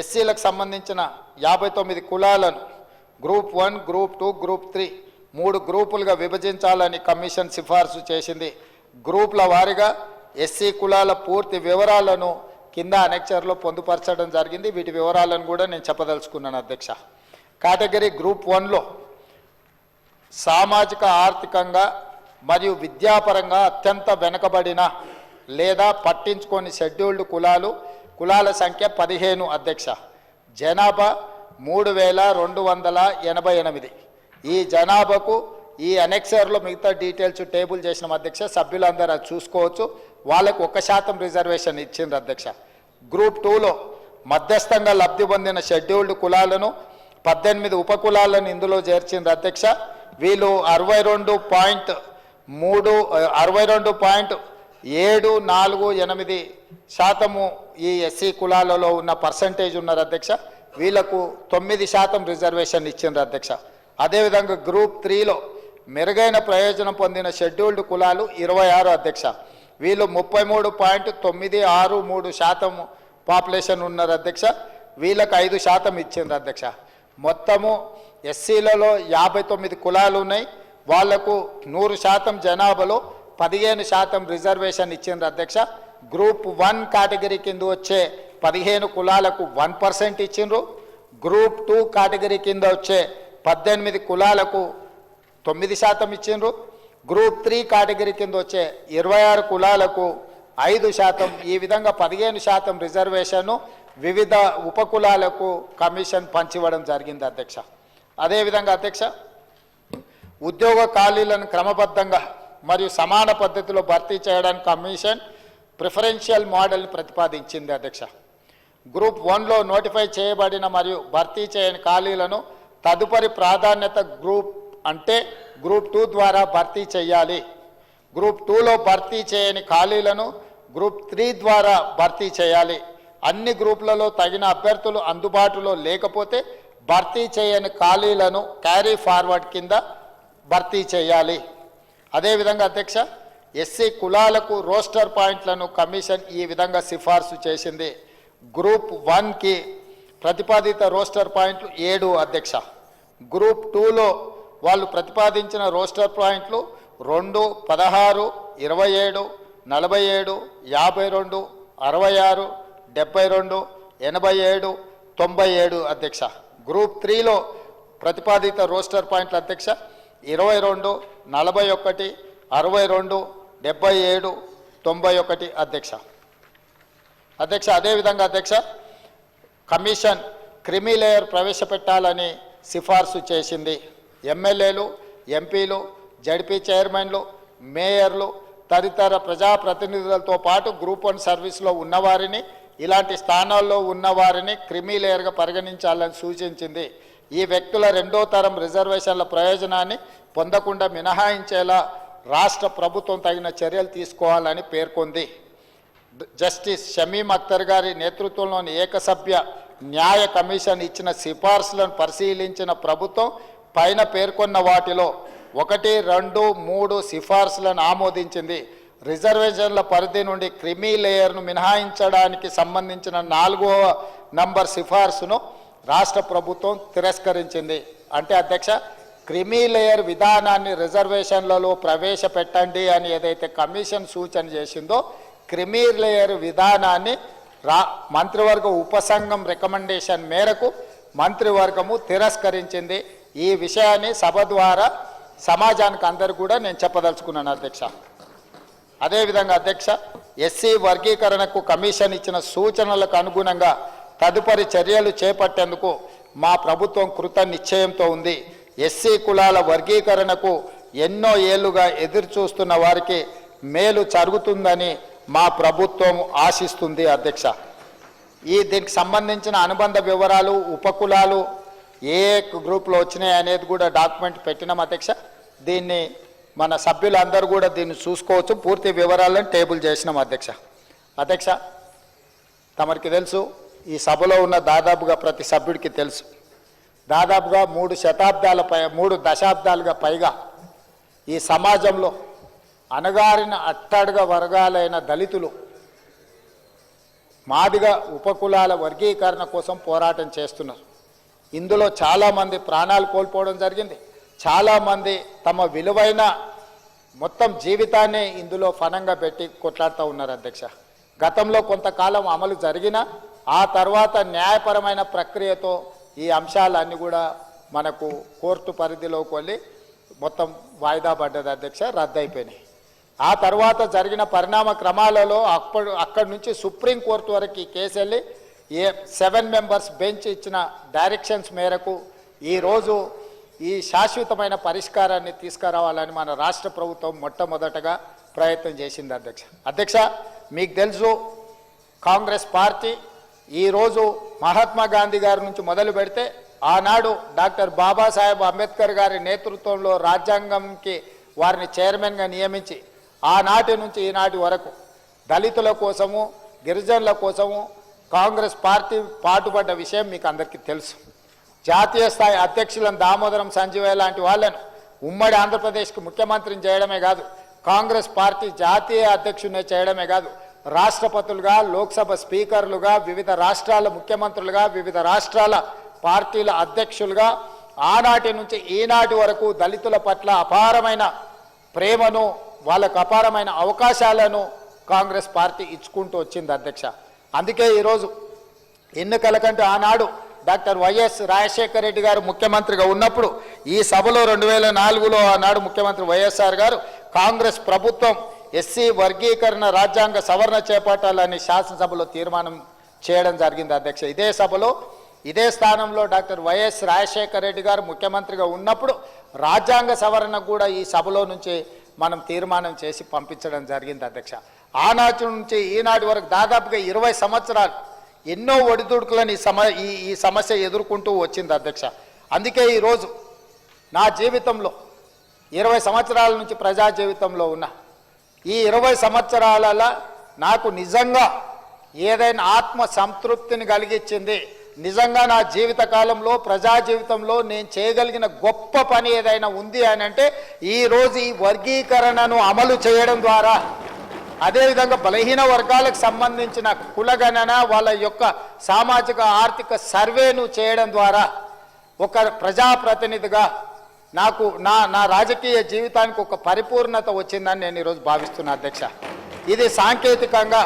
ఎస్సీలకు సంబంధించిన యాభై తొమ్మిది కులాలను group one group two group three మూడు గ్రూపులుగా విభజించాలని కమిషన్ సిఫార్సు చేసింది. గ్రూపుల వారీగా ఎస్సీ కులాల పూర్తి వివరాలను కింద అనెక్చర్లో పొందుపరచడం జరిగింది. వీటి వివరాలను కూడా నేను చెప్పదలుచుకున్నాను అధ్యక్ష. కేటగిరీ గ్రూప్ వన్లో సామాజిక ఆర్థికంగా మరియు విద్యాపరంగా అత్యంత వెనుకబడిన లేదా పట్టించుకొని షెడ్యూల్డ్ కులాలు కులాల సంఖ్య పదిహేను అధ్యక్ష. జనాభా మూడు వేల రెండు వందల ఎనభై ఎనిమిది. ఈ జనాభాకు ఈ అనెక్సర్లో మిగతా డీటెయిల్స్ టేబుల్ చేసిన అధ్యక్ష సభ్యులందరూ అది చూసుకోవచ్చు. వాళ్ళకు ఒక శాతం రిజర్వేషన్ ఇచ్చింది అధ్యక్ష. గ్రూప్ టూలో మధ్యస్థంగా లబ్ధి పొందిన షెడ్యూల్డ్ కులాలను పద్దెనిమిది ఉపకులాలను ఇందులో చేర్చింది అధ్యక్ష. వీళ్ళు అరవై రెండు పాయింట్ మూడు అరవై రెండు పాయింట్ ఏడు నాలుగు ఎనిమిది శాతము ఈ ఎస్సీ కులాలలో ఉన్న పర్సంటేజ్ ఉన్నారు అధ్యక్ష. వీళ్ళకు తొమ్మిది శాతం రిజర్వేషన్ ఇచ్చిండ్రు అధ్యక్ష. అదేవిధంగా గ్రూప్ త్రీలో మెరుగైన ప్రయోజనం పొందిన షెడ్యూల్డ్ కులాలు ఇరవై ఆరు అధ్యక్ష. వీళ్ళు ముప్పై మూడు పాయింట్ తొమ్మిది ఆరు మూడు శాతం పాపులేషన్ ఉన్నారు అధ్యక్ష. వీళ్ళకు ఐదు శాతం ఇచ్చిండ్రు అధ్యక్ష. మొత్తము ఎస్సీలలో యాభై తొమ్మిది కులాలు ఉన్నాయి. వాళ్ళకు నూరు శాతం జనాభాలో పదిహేను శాతం రిజర్వేషన్ ఇచ్చిండ్రు అధ్యక్ష. గ్రూప్ వన్ కేటగిరీ కింద వచ్చే పదిహేను కులాలకు వన్ పర్సెంట్ ఇచ్చిండ్రు. గ్రూప్ టూ కేటగిరీ కింద వచ్చే పద్దెనిమిది కులాలకు తొమ్మిది శాతం ఇచ్చిండ్రు. గ్రూప్ త్రీ కేటగిరీ కింద వచ్చే ఇరవై ఆరు కులాలకు ఐదు శాతం ఈ విధంగా పదిహేను శాతం రిజర్వేషన్ను వివిధ ఉపకులాలకు కమిషన్ పంచివ్వడం జరిగింది అధ్యక్ష. అదేవిధంగా అధ్యక్ష ఉద్యోగ ఖాళీలను క్రమబద్ధంగా మరియు సమాన పద్ధతిలో భర్తీ చేయడానికి కమిషన్ ప్రిఫరెన్షియల్ మోడల్ని ప్రతిపాదించింది అధ్యక్ష. గ్రూప్ వన్లో నోటిఫై చేయబడిన మరియు భర్తీ చేయని ఖాళీలను తదుపరి ప్రాధాన్యత గ్రూప్ అంటే గ్రూప్ టూ ద్వారా భర్తీ చేయాలి. గ్రూప్ టూలో భర్తీ చేయని ఖాళీలను గ్రూప్ త్రీ ద్వారా భర్తీ చేయాలి. అన్ని గ్రూపులలో తగిన అభ్యర్థులు అందుబాటులో లేకపోతే భర్తీ చేయని ఖాళీలను క్యారీ ఫార్వర్డ్ కింద భర్తీ చేయాలి. అదేవిధంగా అధ్యక్ష ఎస్సీ కులాలకు రోస్టర్ పాయింట్లను కమిషన్ ఈ విధంగా సిఫార్సు చేసింది. గ్రూప్ వన్కి ప్రతిపాదిత రోస్టర్ పాయింట్లు ఏడు అధ్యక్ష. గ్రూప్ టూలో వాళ్ళు ప్రతిపాదించిన రోస్టర్ పాయింట్లు రెండు పదహారు ఇరవై ఏడు నలభై ఏడు యాభై రెండు అరవై ఆరు డెబ్బై రెండు ఎనభై ఏడు తొంభై ఏడు అధ్యక్ష. గ్రూప్ త్రీలో ప్రతిపాదిత రోస్టర్ పాయింట్ల అధ్యక్ష ఇరవై రెండు నలభై ఒకటి అరవై రెండు డెబ్బై ఏడు తొంభై ఒకటి అధ్యక్ష. అధ్యక్ష అదేవిధంగా అధ్యక్ష కమిషన్ క్రిమి లేయర్ ప్రవేశపెట్టాలని సిఫార్సు చేసింది. ఎమ్మెల్యేలు ఎంపీలు జడ్పీ చైర్మన్లు మేయర్లు తదితర ప్రజాప్రతినిధులతో పాటు గ్రూప్ వన్ సర్వీస్లో ఉన్నవారిని ఇలాంటి స్థానాల్లో ఉన్నవారిని క్రిమి లేయర్గా పరిగణించాలని సూచించింది. ఈ వ్యక్తుల రెండో తరం రిజర్వేషన్ల ప్రయోజనాన్ని పొందకుండా మినహాయించేలా రాష్ట్ర ప్రభుత్వం తగిన చర్యలు తీసుకోవాలని పేర్కొంది. జస్టిస్ షమీం అఖ్తర్ గారి నేతృత్వంలోని ఏకసభ్య న్యాయ కమిషన్ ఇచ్చిన సిఫార్సులను పరిశీలించిన ప్రభుత్వం పైన పేర్కొన్న వాటిలో ఒకటి రెండు మూడు సిఫార్సులను ఆమోదించింది. రిజర్వేషన్ల పరిధి నుండి క్రిమి లేయర్ను మినహాయించడానికి సంబంధించిన నాలుగవ నంబర్ సిఫార్సును రాష్ట్ర ప్రభుత్వం తిరస్కరించింది. అంటే అధ్యక్ష క్రిమి లేయర్ విధానాన్ని రిజర్వేషన్లలో ప్రవేశపెట్టండి అని ఏదైతే కమిషన్ సూచన చేసిందో క్రిమి లేయర్ విధానాన్ని రా మంత్రివర్గ ఉపసంఘం రికమెండేషన్ మేరకు మంత్రివర్గము తిరస్కరించింది. ఈ విషయాన్ని సభ ద్వారా సమాజానికి అందరు కూడా నేను చెప్పదలుచుకున్నాను అధ్యక్ష. అదేవిధంగా అధ్యక్ష ఎస్సీ వర్గీకరణకు కమిషన్ ఇచ్చిన సూచనలకు అనుగుణంగా తదుపరి చర్యలు చేపట్టేందుకు మా ప్రభుత్వం కృత నిశ్చయంతో ఉంది. ఎస్సీ కులాల వర్గీకరణకు ఎన్నో ఏళ్ళుగా ఎదురుచూస్తున్న వారికి మేలు జరుగుతుందని మా ప్రభుత్వం ఆశిస్తుంది అధ్యక్ష. ఈ దీనికి సంబంధించిన అనుబంధ వివరాలు ఉపకులాలు ఏ గ్రూప్లో వచ్చినాయి అనేది కూడా డాక్యుమెంట్ పెట్టినాం అధ్యక్ష. దీన్ని మన సభ్యులందరూ కూడా దీన్ని చూసుకోవచ్చు. పూర్తి వివరాలను టేబుల్ చేసినాం అధ్యక్ష. అధ్యక్ష తమరికి తెలుసు ఈ సభలో ఉన్న దాదాపుగా ప్రతి సభ్యుడికి తెలుసు. దాదాపుగా మూడు శతాబ్దాల పై మూడు దశాబ్దాలుగా పైగా ఈ సమాజంలో అణగారిన అట్టడుగ వర్గాలైన దళితులు మాదిగ ఉపకులాల వర్గీకరణ కోసం పోరాటం చేస్తున్నారు. ఇందులో చాలామంది ప్రాణాలు కోల్పోవడం జరిగింది. చాలామంది తమ విలువైన మొత్తం జీవితాన్ని ఇందులో ఫనంగా పెట్టి కొట్లాడుతూ ఉన్నారు అధ్యక్ష. గతంలో కొంతకాలం అమలు జరిగిన ఆ తర్వాత న్యాయపరమైన ప్రక్రియతో ఈ అంశాలన్నీ కూడా మనకు కోర్టు పరిధిలోకి వెళ్ళి మొత్తం వాయిదా పడ్డది అధ్యక్ష రద్దయిపోయినాయి. ఆ తర్వాత జరిగిన పరిణామ క్రమాలలో అప్పటి అక్కడి నుంచి సుప్రీంకోర్టు వరకు ఈ కేసు వెళ్ళి ఏ సెవెన్ మెంబర్స్ బెంచ్ ఇచ్చిన డైరెక్షన్స్ మేరకు ఈరోజు ఈ శాశ్వతమైన పరిష్కారాన్ని తీసుకురావాలని మన రాష్ట్ర ప్రభుత్వం మొట్టమొదటగా ప్రయత్నం చేసింది అధ్యక్ష. అధ్యక్ష మీకు తెలుసు కాంగ్రెస్ పార్టీ ఈరోజు మహాత్మా గాంధీ గారి నుంచి మొదలు పెడితే ఆనాడు డాక్టర్ బాబాసాహెబ్ అంబేద్కర్ గారి నేతృత్వంలో రాజ్యాంగంకి వారిని చైర్మన్గా నియమించి ఆనాటి నుంచి ఈనాటి వరకు దళితుల కోసము గిరిజనుల కోసము కాంగ్రెస్ పార్టీ పాటుపడ్డ విషయం మీకు అందరికీ తెలుసు. జాతీయ స్థాయి అధ్యక్షులను దామోదరం సంజీవయ్య లాంటి వాళ్ళను ఉమ్మడి ఆంధ్రప్రదేశ్కి ముఖ్యమంత్రిని చేయడమే కాదు కాంగ్రెస్ పార్టీ జాతీయ అధ్యక్షుడిని చేయడమే కాదు రాష్ట్రపతులుగా లోక్సభ స్పీకర్లుగా వివిధ రాష్ట్రాల ముఖ్యమంత్రులుగా వివిధ రాష్ట్రాల పార్టీల అధ్యక్షులుగా ఆనాటి నుంచి ఈనాటి వరకు దళితుల పట్ల అపారమైన ప్రేమను వాళ్ళకు అపారమైన అవకాశాలను కాంగ్రెస్ పార్టీ ఇచ్చుకుంటూ వచ్చింది అధ్యక్ష. అందుకే ఈరోజు ఎన్నికల కంటే ఆనాడు డాక్టర్ వైఎస్ రాజశేఖర రెడ్డి గారు ముఖ్యమంత్రిగా ఉన్నప్పుడు ఈ సభలో రెండు వేల నాలుగులో ఆనాడు ముఖ్యమంత్రి వైఎస్ఆర్ గారు కాంగ్రెస్ ప్రభుత్వం ఎస్సీ వర్గీకరణ రాజ్యాంగ సవరణ చేపట్టాలని శాసనసభలో తీర్మానం చేయడం జరిగింది అధ్యక్ష. ఇదే సభలో ఇదే స్థానంలో డాక్టర్ వైఎస్ రాజశేఖర రెడ్డి గారు ముఖ్యమంత్రిగా ఉన్నప్పుడు రాజ్యాంగ సవరణ కూడా ఈ సభలో నుంచి మనం తీర్మానం చేసి పంపించడం జరిగింది అధ్యక్ష. ఆనాటి నుంచి ఈనాటి వరకు దాదాపుగా ఇరవై సంవత్సరాలు ఎన్నో ఒడిదుడుకులను ఈ సమ ఈ ఈ సమస్య ఎదుర్కొంటూ వచ్చింది అధ్యక్ష. అందుకే ఈరోజు నా జీవితంలో ఇరవై సంవత్సరాల నుంచి ప్రజా జీవితంలో ఉన్న ఈ ఇరవై సంవత్సరాలలో నాకు నిజంగా ఏదైనా ఆత్మ సంతృప్తిని కలిగించింది నిజంగా నా జీవిత కాలంలో ప్రజా జీవితంలో నేను చేయగలిగిన గొప్ప పని ఏదైనా ఉంది అని అంటే ఈరోజు ఈ వర్గీకరణను అమలు చేయడం ద్వారా. అదేవిధంగా బలహీన వర్గాలకు సంబంధించిన కులగణన వాళ్ళ యొక్క సామాజిక ఆర్థిక సర్వేను చేయడం ద్వారా. ఒక ప్రజాప్రతినిధిగా నాకు నా నా రాజకీయ జీవితానికి ఒక పరిపూర్ణత వచ్చిందని నేను ఈరోజు భావిస్తున్నా అధ్యక్ష. ఇది సాంకేతికంగా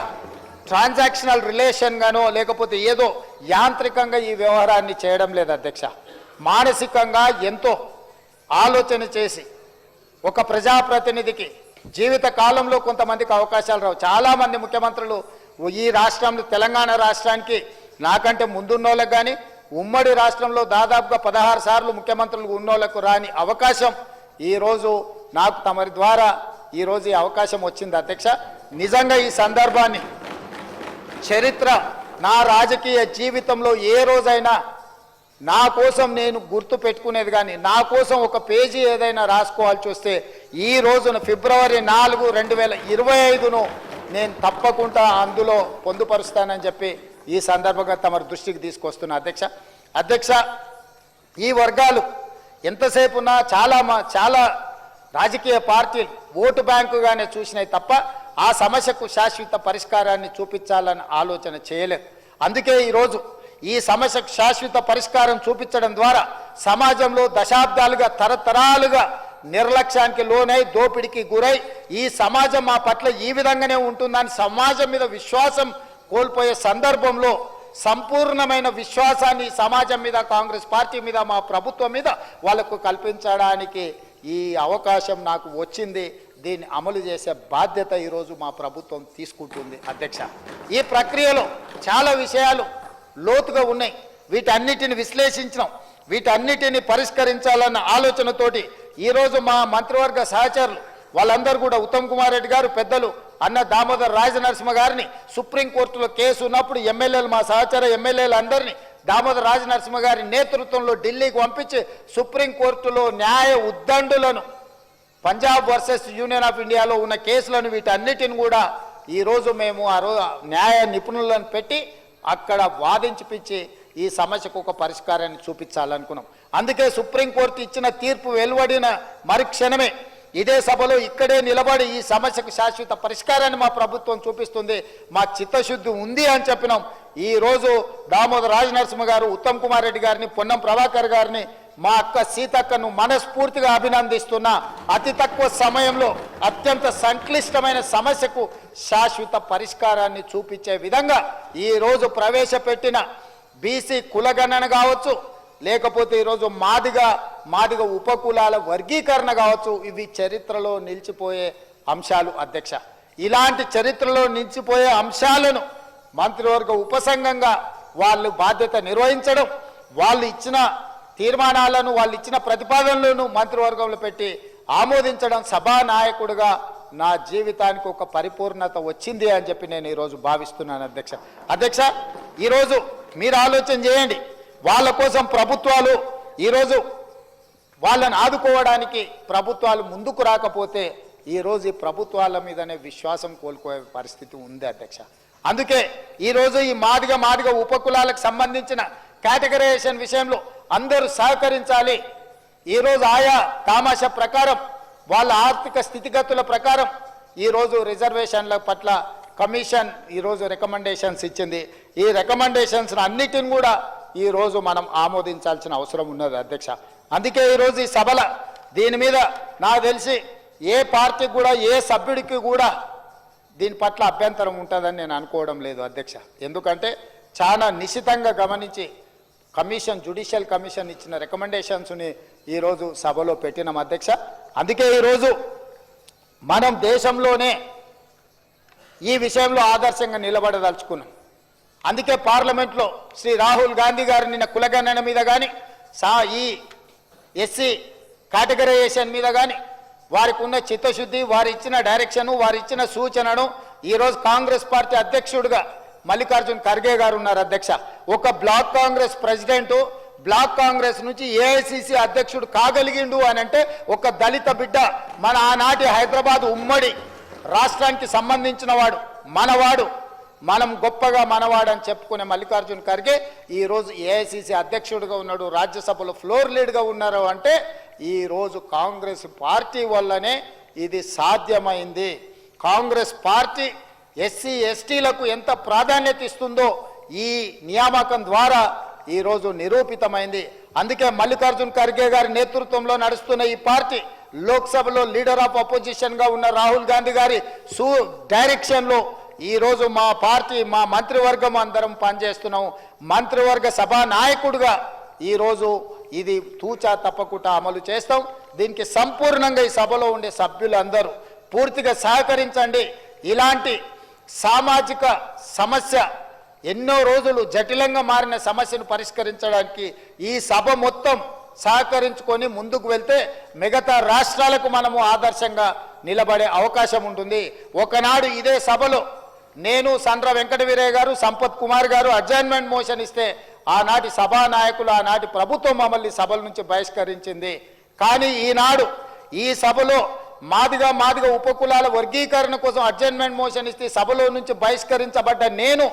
ట్రాన్సాక్షనల్ రిలేషన్గానో లేకపోతే ఏదో యాంత్రికంగా ఈ వ్యవహారాన్ని చేయడం లేదు అధ్యక్ష. మానసికంగా ఎంతో ఆలోచన చేసి ఒక ప్రజాప్రతినిధికి జీవిత కాలంలో కొంతమందికి అవకాశాలు రావు. చాలామంది ముఖ్యమంత్రులు ఈ రాష్ట్రంలో తెలంగాణ రాష్ట్రానికి నాకంటే ముందున్నోళ్ళకి కానీ ఉమ్మడి రాష్ట్రంలో దాదాపుగా పదహారు సార్లు ముఖ్యమంత్రులు ఉన్నోళ్ళకు రాని అవకాశం ఈరోజు నాకు తమరి ద్వారా ఈరోజు ఈ అవకాశం వచ్చింది అధ్యక్ష. నిజంగా ఈ సందర్భాన్ని చరిత్ర నా రాజకీయ జీవితంలో ఏ రోజైనా నా కోసం నేను గుర్తు పెట్టుకునేది కానీ నా కోసం ఒక పేజీ ఏదైనా రాసుకోవాల్సి వస్తే ఈ రోజున ఫిబ్రవరి నాలుగు రెండు వేల ఇరవై ఐదును నేను తప్పకుండా అందులో పొందుపరుస్తానని చెప్పి ఈ సందర్భంగా తమ దృష్టికి తీసుకొస్తున్న అధ్యక్ష. అధ్యక్ష ఈ వర్గాలు ఎంతసేపు ఉన్నా చాలా చాలా రాజకీయ పార్టీలు ఓటు బ్యాంకుగానే చూసినాయి తప్ప ఆ సమస్యకు శాశ్వత పరిష్కారాన్ని చూపించాలని ఆలోచన చేయలేదు. అందుకే ఈరోజు ఈ సమస్యకు శాశ్వత పరిష్కారం చూపించడం ద్వారా సమాజంలో దశాబ్దాలుగా తరతరాలుగా నిర్లక్ష్యానికి లోనై దోపిడికి గురై ఈ సమాజం మా పట్ల ఈ విధంగానే ఉంటుందని సమాజం మీద విశ్వాసం కోల్పోయే సందర్భంలో సంపూర్ణమైన విశ్వాసాన్ని సమాజం మీద కాంగ్రెస్ పార్టీ మీద మా ప్రభుత్వం మీద వాళ్ళకు కల్పించడానికి ఈ అవకాశం నాకు వచ్చింది. దీన్ని అమలు చేసే బాధ్యత ఈరోజు మా ప్రభుత్వం తీసుకుంటుంది అధ్యక్ష. ఈ ప్రక్రియలో చాలా విషయాలు లోతుగా ఉన్నాయి. వీటన్నిటిని విశ్లేషించడం వీటన్నిటిని పరిష్కరించాలన్న ఆలోచనతోటి ఈరోజు మా మంత్రివర్గ సహచరులు వాళ్ళందరూ కూడా ఉత్తమ్ కుమార్ రెడ్డి గారు పెద్దలు అన్న దామోదర్ రాజనరసింహ గారిని సుప్రీంకోర్టులో కేసు ఉన్నప్పుడు ఎమ్మెల్యేలు మా సహచర ఎమ్మెల్యేలు అందరినీ దామోదర్ రాజనరసింహ గారి నేతృత్వంలో ఢిల్లీకి పంపించి సుప్రీంకోర్టులో న్యాయ ఉద్దండులను పంజాబ్ వర్సెస్ యూనియన్ ఆఫ్ ఇండియాలో ఉన్న కేసులను వీటన్నిటిని కూడా ఈరోజు మేము ఆ రోజు న్యాయ నిపుణులను పెట్టి అక్కడ వాదించిపించి ఈ సమస్యకు ఒక పరిష్కారాన్ని చూపించాలనుకున్నాం. అందుకే సుప్రీంకోర్టు ఇచ్చిన తీర్పు వెలువడిన మరుక్షణమే ఇదే సభలో ఇక్కడే నిలబడి ఈ సమస్యకు శాశ్వత పరిష్కారాన్ని మా ప్రభుత్వం చూపిస్తుంది. మా చిత్తశుద్ధి ఉంది అని చెప్పినాం. ఈరోజు రోజు రాజ రాజనరసింహ గారు ఉత్తమ్ కుమార్ రెడ్డి గారిని పొన్నం ప్రభాకర్ గారిని మా అక్క సీతక్కను మనస్ఫూర్తిగా అభినందిస్తున్నా. అతి తక్కువ సమయంలో అత్యంత సంక్లిష్టమైన సమస్యకు శాశ్వత పరిష్కారాన్ని చూపించే విధంగా ఈరోజు ప్రవేశపెట్టిన బీసీ కులగణన కావచ్చు లేకపోతే ఈరోజు మాదిగా మాదిగ ఉపకులాల వర్గీకరణ కావచ్చు ఇవి చరిత్రలో నిలిచిపోయే అంశాలు. అధ్యక్ష ఇలాంటి చరిత్రలో నిలిచిపోయే అంశాలను మంత్రివర్గ ఉపసంఘంగా వాళ్ళు బాధ్యత నిర్వహించడం వాళ్ళు ఇచ్చిన తీర్మానాలను వాళ్ళు ఇచ్చిన ప్రతిపాదనలను మంత్రివర్గంలో పెట్టి ఆమోదించడం సభా నాయకుడుగా నా జీవితానికి ఒక పరిపూర్ణత వచ్చింది అని చెప్పి నేను ఈరోజు భావిస్తున్నాను అధ్యక్ష. అధ్యక్ష ఈరోజు మీరు ఆలోచన చేయండి. వాళ్ళ కోసం ప్రభుత్వాలు ఈరోజు వాళ్ళని ఆదుకోవడానికి ప్రభుత్వాలు ముందుకు రాకపోతే ఈరోజు ఈ ప్రభుత్వాల మీదనే విశ్వాసం కోల్పోయే పరిస్థితి ఉంది అధ్యక్ష. అందుకే ఈరోజు ఈ మాదిగ మాదిగ ఉపకులాలకు సంబంధించిన కేటగరైజేషన్ విషయంలో అందరూ సహకరించాలి. ఈరోజు ఆయా తామాష ప్రకారం వాళ్ళ ఆర్థిక స్థితిగతుల ప్రకారం ఈరోజు రిజర్వేషన్ల పట్ల కమిషన్ ఈరోజు రికమెండేషన్స్ ఇచ్చింది. ఈ రికమెండేషన్స్ అన్నిటిని కూడా ఈరోజు మనం ఆమోదించాల్సిన అవసరం ఉన్నది అధ్యక్ష. అందుకే ఈరోజు ఈ సభల దీని మీద నాకు తెలిసి ఏ పార్టీకి కూడా ఏ సభ్యుడికి కూడా దీని పట్ల అభ్యంతరం ఉంటుందని నేను అనుకోవడం లేదు అధ్యక్ష. ఎందుకంటే చాలా నిశితంగా గమనించి కమిషన్ జుడిషియల్ కమిషన్ ఇచ్చిన రికమెండేషన్స్ని ఈరోజు సభలో పెట్టినాం అధ్యక్ష. అందుకే ఈరోజు మనం దేశంలోనే ఈ విషయంలో ఆదర్శంగా నిలబడదలుచుకున్నాం. అందుకే పార్లమెంట్లో శ్రీ రాహుల్ గాంధీ గారు నిన్న కులగణన మీద కానీ సా ఈ ఎస్సీ కేటగరైజేషన్ మీద కానీ వారికి ఉన్న చిత్తశుద్ధి వారు ఇచ్చిన డైరెక్షను వారు ఇచ్చిన సూచనను ఈరోజు కాంగ్రెస్ పార్టీ అధ్యక్షుడిగా మల్లికార్జున్ ఖర్గే గారు ఉన్నారు అధ్యక్ష. ఒక block Congress president block Congress నుంచి ఏఐసిసి అధ్యక్షుడు కాగలిగిండు అని అంటే ఒక దళిత బిడ్డ మన ఆనాటి హైదరాబాద్ ఉమ్మడి రాష్ట్రానికి సంబంధించిన వాడు మనవాడు. మనం గొప్పగా మనవాడని చెప్పుకునే మల్లికార్జున్ ఖర్గే ఈరోజు ఏఐసిసి అధ్యక్షుడిగా ఉన్నాడు రాజ్యసభలో ఫ్లోర్ లీడ్గా ఉన్నారు అంటే ఈరోజు కాంగ్రెస్ పార్టీ వల్లనే ఇది సాధ్యమైంది. కాంగ్రెస్ పార్టీ ఎస్సీ ఎస్టీలకు ఎంత ప్రాధాన్యత ఇస్తుందో ఈ నియామకం ద్వారా ఈరోజు నిరూపితమైంది. అందుకే మల్లికార్జున్ ఖర్గే గారి నేతృత్వంలో నడుస్తున్న ఈ పార్టీ లోక్సభలో లీడర్ ఆఫ్ అపోజిషన్గా ఉన్న రాహుల్ గాంధీ గారి సు డైరెక్షన్లో ఈరోజు మా పార్టీ మా మంత్రివర్గం అందరం పనిచేస్తున్నాం. మంత్రివర్గ సభా నాయకుడిగా ఈ రోజు ఇది తూచా తప్పకుండా అమలు చేస్తాం. దీనికి సంపూర్ణంగా ఈ సభలో ఉండే సభ్యులందరూ పూర్తిగా సహకరించండి. ఇలాంటి సామాజిక సమస్య ఎన్నో రోజులు జటిలంగా మారిన సమస్యను పరిష్కరించడానికి ఈ సభ మొత్తం సహకరించుకొని ముందుకు వెళ్తే మిగతా రాష్ట్రాలకు మనము ఆదర్శంగా నిలబడే అవకాశం ఉంటుంది. ఒకనాడు ఇదే సభలో నేను సండ్ర వెంకట వీరయ్య గారు సంపత్ కుమార్ గారు అడ్జైన్మెంట్ మోషన్ ఇస్తే ఆనాటి సభా నాయకులు ఆనాటి ప్రభుత్వం మమ్మల్ని సభల నుంచి బహిష్కరించింది. కానీ ఈనాడు ఈ సభలో మాదిగా మాదిగా ఉపకులాల వర్గీకరణ కోసం అడ్జైన్మెంట్ మోషన్ ఇస్తే సభలో నుంచి బహిష్కరించబడ్డ నేను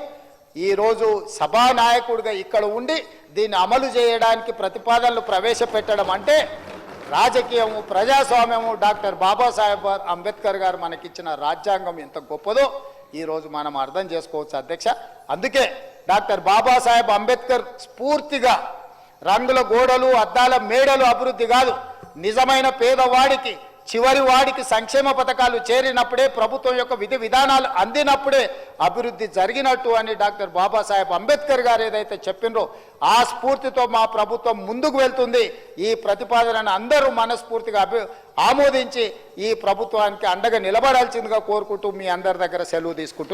ఈరోజు సభా నాయకుడిగా ఇక్కడ ఉండి దీన్ని అమలు చేయడానికి ప్రతిపాదనలు ప్రవేశపెట్టడం అంటే రాజకీయము ప్రజాస్వామ్యము డాక్టర్ బాబాసాహెబ్ అంబేద్కర్ గారు మనకిచ్చిన రాజ్యాంగం ఎంత గొప్పదో ఈరోజు మనం అర్థం చేసుకోవచ్చు అధ్యక్ష. అందుకే డాక్టర్ బాబాసాహెబ్ అంబేద్కర్ స్ఫూర్తిగా రంగుల గోడలు అద్దాల మేడలు అభివృద్ధి కాదు నిజమైన పేదవాడికి చివరి వాడికి సంక్షేమ పథకాలు చేరినప్పుడే ప్రభుత్వం యొక్క విధి విధానాలు అందినప్పుడే అభివృద్ధి జరిగినట్టు అని డాక్టర్ బాబాసాహెబ్ అంబేద్కర్ గారు ఏదైతే చెప్పినో ఆ స్ఫూర్తితో మా ప్రభుత్వం ముందుకు వెళ్తుంది. ఈ ప్రతిపాదనను అందరూ మనస్ఫూర్తిగా అభి ఆమోదించి ఈ ప్రభుత్వానికి అండగా నిలబడాల్సిందిగా కోరుకుంటూ మీ అందరి దగ్గర సెలవు తీసుకుంటూ